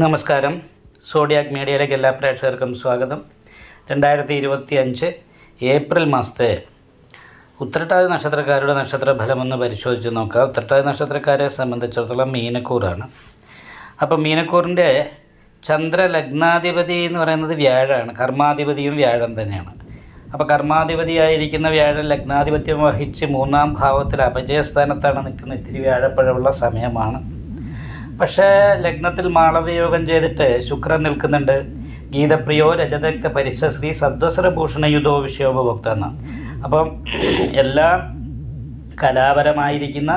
നമസ്കാരം. സോഡിയാക് മീഡിയയിലേക്ക് എല്ലാ പ്രേക്ഷകർക്കും സ്വാഗതം. രണ്ടായിരത്തി ഇരുപത്തി അഞ്ച് ഏപ്രിൽ മാസത്തെ ഉത്രട്ടാതി നക്ഷത്രക്കാരുടെ നക്ഷത്ര ഫലമൊന്ന് പരിശോധിച്ച് നോക്കുക ഉത്രട്ടാതി നക്ഷത്രക്കാരെ സംബന്ധിച്ചിടത്തോളം മീനക്കൂറാണ്. അപ്പോൾ മീനക്കൂറിന്റെ ചന്ദ്രലഗ്നാധിപതി എന്ന് പറയുന്നത് വ്യാഴമാണ് കർമാധിപതിയും വ്യാഴം തന്നെയാണ്. അപ്പോൾ കർമാധിപതിയായിരിക്കുന്ന വ്യാഴം ലഗ്നാധിപത്യം വഹിച്ച് മൂന്നാം ഭാവത്തിൽ അപജയസ്ഥാനത്താണ് നിൽക്കുന്ന ഇത്തിരി വ്യാഴപ്പഴമുള്ള സമയമാണ്. പക്ഷേ ലഗ്നത്തിൽ മാളവയോഗം ചെയ്തിട്ട് ശുക്രൻ നിൽക്കുന്നുണ്ട്. ഗീതപ്രിയോ രജതക്ത പരിശശ്രീ സദ്വസരഭൂഷണയുധോ വിഷയോപഭോക്ത എന്ന അപ്പം എല്ലാ കലാപരമായിരിക്കുന്ന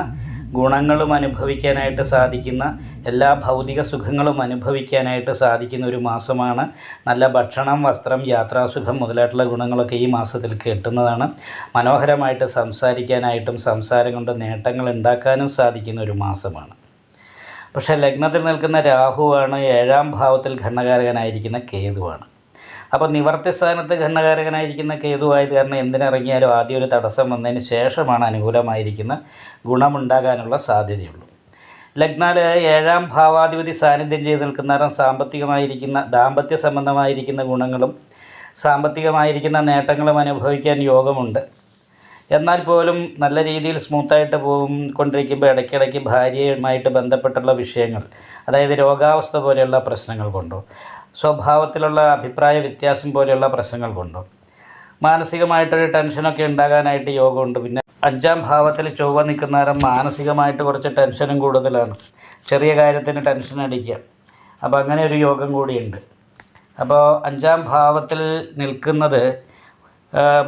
ഗുണങ്ങളും അനുഭവിക്കാനായിട്ട് സാധിക്കുന്ന എല്ലാ ഭൗതിക സുഖങ്ങളും അനുഭവിക്കാനായിട്ട് സാധിക്കുന്ന ഒരു മാസമാണ്. നല്ല ഭക്ഷണം വസ്ത്രം യാത്രാസുഖം മുതലായിട്ടുള്ള ഗുണങ്ങളൊക്കെ ഈ മാസത്തിൽ കിട്ടുന്നതാണ്. മനോഹരമായിട്ട് സംസാരിക്കാനായിട്ടും സംസാരം കൊണ്ട് നേട്ടങ്ങൾ ഉണ്ടാക്കാനും സാധിക്കുന്ന ഒരു മാസമാണ്. പക്ഷേ ലഗ്നത്തിൽ നിൽക്കുന്ന രാഹുവാണ് ഏഴാം ഭാവത്തിൽ ഘണ്ണകാരകനായിരിക്കുന്ന കേതുവാണ്. അപ്പോൾ നിവർത്തി സ്ഥാനത്ത് ഘണ്ണകാരകനായിരിക്കുന്ന കേതുവായത് കാരണം എന്തിനിറങ്ങിയാലും ആദ്യം ഒരു തടസ്സം വന്നതിന് ശേഷമാണ് അനുകൂലമായിരിക്കുന്ന ഗുണമുണ്ടാകാനുള്ള സാധ്യതയുള്ളൂ. ലഗ്നാൽ ഏഴാം ഭാവാധിപതി സാന്നിധ്യം ചെയ്ത് നിൽക്കുന്ന സാമ്പത്തികമായിരിക്കുന്ന ദാമ്പത്യ സംബന്ധമായിരിക്കുന്ന ഗുണങ്ങളും സാമ്പത്തികമായിരിക്കുന്ന നേട്ടങ്ങളും അനുഭവിക്കാൻ യോഗമുണ്ട്. എന്നാൽ പോലും നല്ല രീതിയിൽ സ്മൂത്തായിട്ട് പോകും കൊണ്ടിരിക്കുമ്പോൾ ഇടയ്ക്കിടയ്ക്ക് ഭാര്യയുമായിട്ട് ബന്ധപ്പെട്ടുള്ള വിഷയങ്ങൾ അതായത് രോഗാവസ്ഥ പോലെയുള്ള പ്രശ്നങ്ങൾ കൊണ്ടോ സ്വഭാവത്തിലുള്ള അഭിപ്രായ വ്യത്യാസം പോലെയുള്ള പ്രശ്നങ്ങൾ കൊണ്ടോ മാനസികമായിട്ടൊരു ടെൻഷനൊക്കെ ഉണ്ടാകാനായിട്ട് യോഗമുണ്ട്. പിന്നെ അഞ്ചാം ഭാവത്തിൽ ചൊവ്വ നിൽക്കുന്നേരം മാനസികമായിട്ട് കുറച്ച് ടെൻഷനും കൂടുതലാണ്. ചെറിയ കാര്യത്തിന് ടെൻഷൻ അടിക്കുക. അപ്പോൾ അങ്ങനെ ഒരു യോഗം കൂടിയുണ്ട്. അപ്പോൾ അഞ്ചാം ഭാവത്തിൽ നിൽക്കുന്നത്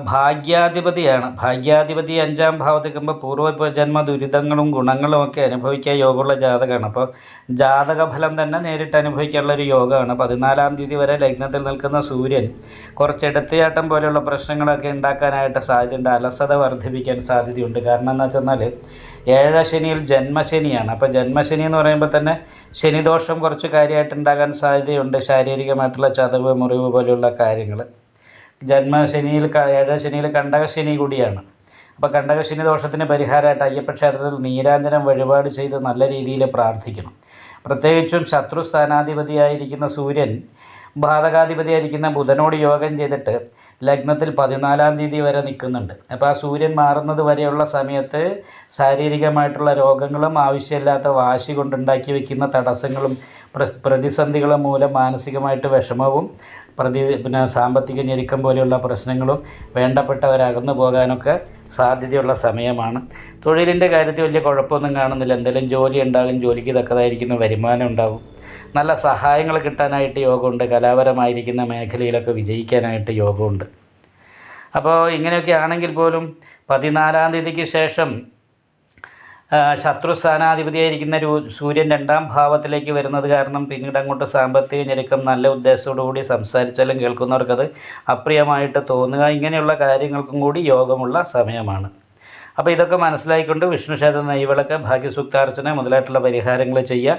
ഭാഗ്യാധിപതിയാണ്. ഭാഗ്യാധിപതി അഞ്ചാം ഭാവത്തിൽ നിൽക്കുമ്പോൾ പൂർവജന്മ ദുരിതങ്ങളും ഗുണങ്ങളും ഒക്കെ അനുഭവിക്കാൻ യോഗമുള്ള ജാതകമാണ്. അപ്പോൾ ജാതക ഫലം തന്നെ നേരിട്ട് അനുഭവിക്കാനുള്ള ഒരു യോഗമാണ്. പതിനാലാം തീയതി വരെ ലഗ്നത്തിൽ നിൽക്കുന്ന സൂര്യൻ കുറച്ച് എടുത്തുചാട്ടം പോലെയുള്ള പ്രശ്നങ്ങളൊക്കെ ഉണ്ടാക്കാനായിട്ട് സാധ്യതയുണ്ട്. അലസത വർദ്ധിപ്പിക്കാൻ സാധ്യതയുണ്ട്. കാരണം എന്ന് വെച്ചെന്നാൽ ഏഴ ശനിയിൽ ജന്മശനിയാണ്. അപ്പോൾ ജന്മശനി എന്ന് പറയുമ്പോൾ തന്നെ ശനിദോഷം കുറച്ച് കാര്യമായിട്ട് ഉണ്ടാകാൻ സാധ്യതയുണ്ട്. ശാരീരികമായിട്ടുള്ള ചതവ് മുറിവ് പോലെയുള്ള കാര്യങ്ങൾ ജന്മശനിയിൽ ഏഴാം ശനിയിൽ കണ്ടകശനി കൂടിയാണ്. അപ്പോൾ കണ്ടകശനി ദോഷത്തിന് പരിഹാരമായിട്ട് അയ്യപ്പ ക്ഷേത്രത്തിൽ നീരാഞ്ജനം വഴിപാട് ചെയ്ത് നല്ല രീതിയിൽ പ്രാർത്ഥിക്കണം. പ്രത്യേകിച്ചും ശത്രു സ്ഥാനാധിപതിയായിരിക്കുന്ന സൂര്യൻ ബാധകാധിപതിയായിരിക്കുന്ന ബുധനോട് യോഗം ചെയ്തിട്ട് ലഗ്നത്തിൽ പതിനാലാം തീയതി വരെ നിൽക്കുന്നുണ്ട്. അപ്പോൾ ആ സൂര്യൻ മാറുന്നത് വരെയുള്ള സമയത്ത് ശാരീരികമായിട്ടുള്ള രോഗങ്ങളും ആവശ്യമില്ലാത്ത വാശി കൊണ്ടുണ്ടാക്കി വയ്ക്കുന്ന തടസ്സങ്ങളും പ്രതിസന്ധികളും മൂലം മാനസികമായിട്ട് വിഷമവും പ്രതി പിന്നെ സാമ്പത്തിക ഞെരുക്കം പോലെയുള്ള പ്രശ്നങ്ങളും വേണ്ടപ്പെട്ടവരകന്നു പോകാനൊക്കെ സാധ്യതയുള്ള സമയമാണ്. തൊഴിലിന്റെ കാര്യത്തിൽ വലിയ കുഴപ്പമൊന്നും കാണുന്നില്ല. എന്തെങ്കിലും ജോലി ഉണ്ടാകും ജോലിക്ക് തക്കതായിരിക്കുന്ന വരുമാനം ഉണ്ടാകും. നല്ല സഹായങ്ങൾ കിട്ടാനായിട്ട് യോഗമുണ്ട്. കലാപരമായിരിക്കുന്ന മേഖലയിലൊക്കെ വിജയിക്കാനായിട്ട് യോഗമുണ്ട്. അപ്പോൾ ഇങ്ങനെയൊക്കെ ആണെങ്കിൽ പോലും പതിനാലാം തീയതിക്ക് ശേഷം ശത്രു സ്ഥാനാധിപതിയായിരിക്കുന്ന രൂ സൂര്യൻ രണ്ടാം ഭാവത്തിലേക്ക് വരുന്നത് കാരണം പിന്നീട് അങ്ങോട്ട് സാമ്പത്തിക ഞെരുക്കം നല്ല ഉദ്ദേശത്തോടു കൂടി സംസാരിച്ചാലും കേൾക്കുന്നവർക്കത് അപ്രിയമായിട്ട് തോന്നുക. ഇങ്ങനെയുള്ള കാര്യങ്ങൾക്കും കൂടി യോഗമുള്ള സമയമാണ്. അപ്പോൾ ഇതൊക്കെ മനസ്സിലായിക്കൊണ്ട് വിഷ്ണു ക്ഷേത്ര നെയ്വിളക്ക് ഭാഗ്യസൂക്താർച്ചന മുതലായിട്ടുള്ള പരിഹാരങ്ങൾ ചെയ്യുക.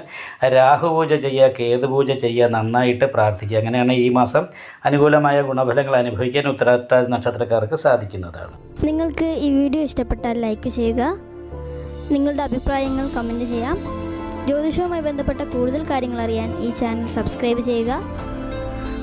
രാഹുപൂജ ചെയ്യുക കേതുപൂജ ചെയ്യുക നന്നായിട്ട് പ്രാർത്ഥിക്കുക. അങ്ങനെയാണ് ഈ മാസം അനുകൂലമായ ഗുണഫലങ്ങൾ അനുഭവിക്കാൻ ഉത്തരാത്ത നക്ഷത്രക്കാർക്ക് സാധിക്കുന്നതാണ്. നിങ്ങൾക്ക് ഈ വീഡിയോ ഇഷ്ടപ്പെട്ടാൽ ലൈക്ക് ചെയ്യുക. നിങ്ങളുടെ അഭിപ്രായങ്ങൾ കമന്റ് ചെയ്യാം. ജ്യോതിഷവുമായി ബന്ധപ്പെട്ട കൂടുതൽ കാര്യങ്ങൾ അറിയാൻ ഈ ചാനൽ സബ്സ്ക്രൈബ് ചെയ്യുക.